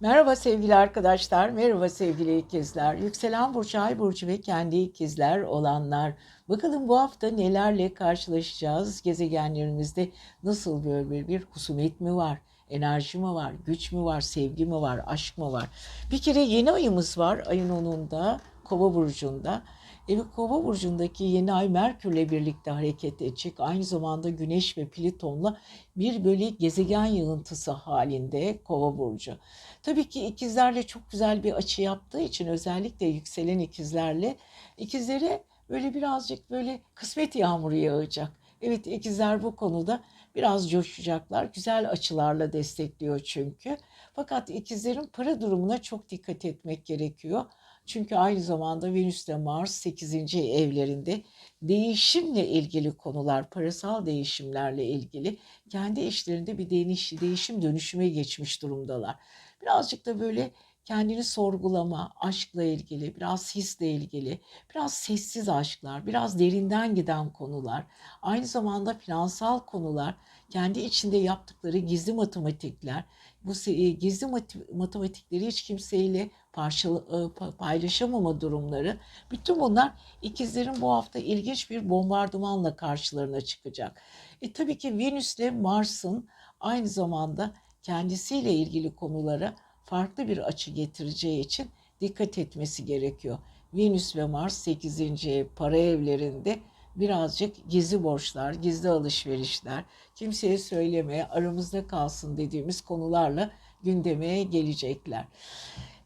Merhaba sevgili arkadaşlar, merhaba sevgili ikizler. Yükselen burcu, ay burcu ve kendi ikizler olanlar. Bakalım bu hafta nelerle karşılaşacağız? Gezegenlerimizde nasıl böyle bir, bir husumet mi var? Enerji mi var? Güç mü var? Sevgi mi var? Aşk mı var? Bir kere yeni ayımız var. Ayın 10'unda Kova burcunda. Evet Kova burcundaki yeni ay Merkürle birlikte hareket edecek. Aynı zamanda Güneş ve Plüton'la bir böyle gezegen yığıntısı halinde Kova burcu. Tabii ki ikizlerle çok güzel bir açı yaptığı için özellikle yükselen ikizlerle ikizlere böyle birazcık böyle kısmet yağmuru yağacak. Evet ikizler bu konuda biraz coşacaklar. Güzel açılarla destekliyor çünkü. Fakat ikizlerin para durumuna çok dikkat etmek gerekiyor. Çünkü aynı zamanda Venüs ile Mars 8. evlerinde değişimle ilgili konular, parasal değişimlerle ilgili kendi işlerinde bir değiş, değişim dönüşüme geçmiş durumdalar. Birazcık da böyle kendini sorgulama, aşkla ilgili, biraz hisle ilgili, biraz sessiz aşklar, biraz derinden giden konular, aynı zamanda finansal konular, kendi içinde yaptıkları gizli matematikler, bu se- gizli mat- matematikleri hiç kimseyle e, paylaşamama durumları, bütün bunlar ikizlerin bu hafta ilginç bir bombardımanla karşılarına çıkacak. E tabii ki Venüs ile Mars'ın aynı zamanda kendisiyle ilgili konulara farklı bir açı getireceği için dikkat etmesi gerekiyor. Venüs ve Mars 8. ev para evlerinde birazcık gizli borçlar, gizli alışverişler, kimseye söyleme, aramızda kalsın dediğimiz konularla gündeme gelecekler.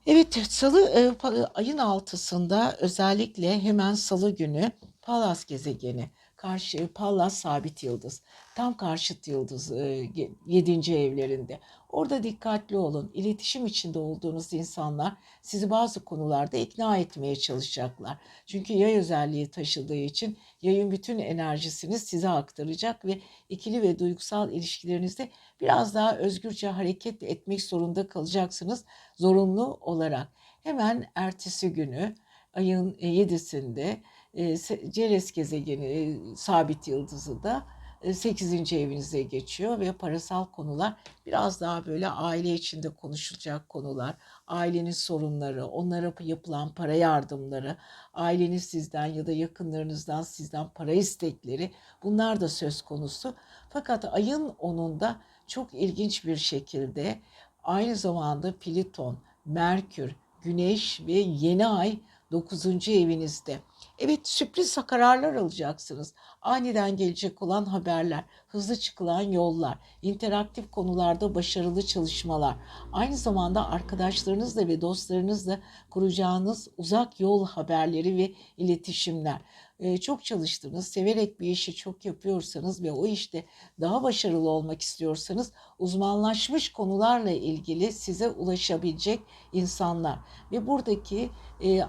Evet, Salı e, ayın altısında özellikle hemen Salı günü Pallas gezegeni, karşı Pallas sabit yıldız, tam karşıt yıldız e, 7. evlerinde. Orada dikkatli olun. İletişim içinde olduğunuz insanlar sizi bazı konularda ikna etmeye çalışacaklar. Çünkü yay özelliği taşıdığı için yayın bütün enerjisini size aktaracak ve ikili ve duygusal ilişkilerinizde biraz daha özgürce hareket etmek zorunda kalacaksınız zorunlu olarak. Hemen ertesi günü ayın 7'sinde e, Ceres gezegeni e, sabit yıldızı da 8. evinize geçiyor ve parasal konular biraz daha böyle aile içinde konuşulacak konular, ailenin sorunları, onlara yapılan para yardımları, aileniz sizden ya da yakınlarınızdan sizden para istekleri bunlar da söz konusu. Fakat ayın 10'unda çok ilginç bir şekilde aynı zamanda Plüton, Merkür, Güneş ve yeni ay 9. evinizde. Evet sürpriz kararlar alacaksınız. Aniden gelecek olan haberler, hızlı çıkılan yollar, interaktif konularda başarılı çalışmalar, aynı zamanda arkadaşlarınızla ve dostlarınızla kuracağınız uzak yol haberleri ve iletişimler. Çok çalıştınız, severek bir işi çok yapıyorsanız ve o işte daha başarılı olmak istiyorsanız uzmanlaşmış konularla ilgili size ulaşabilecek insanlar ve buradaki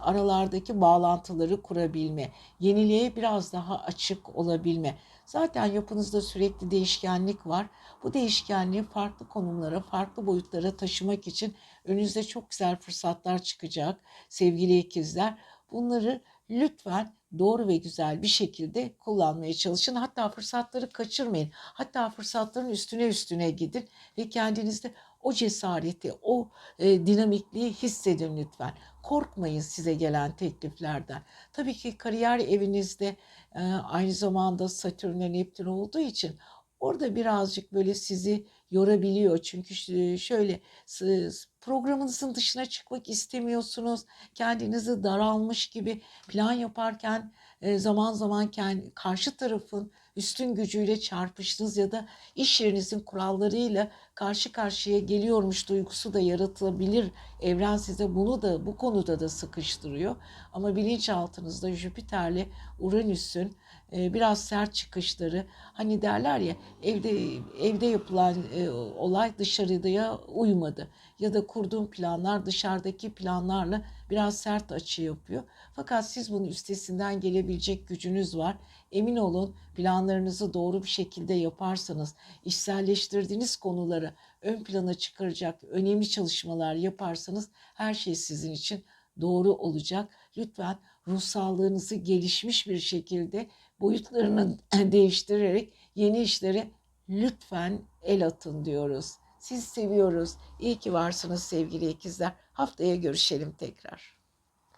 aralardaki bağlantıları kurabilme, yeniliğe biraz daha açık olabilme. Zaten yapınızda sürekli değişkenlik var. Bu değişkenliği farklı konumlara, farklı boyutlara taşımak için önünüzde çok güzel fırsatlar çıkacak sevgili ikizler. Bunları lütfen doğru ve güzel bir şekilde kullanmaya çalışın. Hatta fırsatları kaçırmayın. Hatta fırsatların üstüne üstüne gidin ve kendinizde o cesareti, o e, dinamikliği hissedin lütfen. Korkmayın size gelen tekliflerden. Tabii ki kariyer evinizde e, aynı zamanda Satürn ve Neptün olduğu için orada birazcık böyle sizi yorabiliyor. Çünkü şöyle programınızın dışına çıkmak istemiyorsunuz. Kendinizi daralmış gibi plan yaparken e, zaman zaman kendi, karşı tarafın üstün gücüyle çarpıştınız ya da iş yerinizin kurallarıyla karşı karşıya geliyormuş duygusu da yaratılabilir. Evren size bunu da bu konuda da sıkıştırıyor. Ama bilinçaltınızda Jüpiter'le Uranüs'ün e, biraz sert çıkışları hani derler ya evde evde yapılan e, olay dışarıya uymadı ya da kurduğum planlar dışarıdaki planlarla biraz sert açı yapıyor. Fakat siz bunun üstesinden gelebilecek gücünüz var. Emin olun planlarınızı doğru bir şekilde yaparsanız, işselleştirdiğiniz konuları ön plana çıkaracak önemli çalışmalar yaparsanız her şey sizin için doğru olacak. Lütfen ruh sağlığınızı gelişmiş bir şekilde boyutlarını değiştirerek yeni işlere lütfen el atın diyoruz Siz seviyoruz. İyi ki varsınız sevgili ikizler. Haftaya görüşelim tekrar.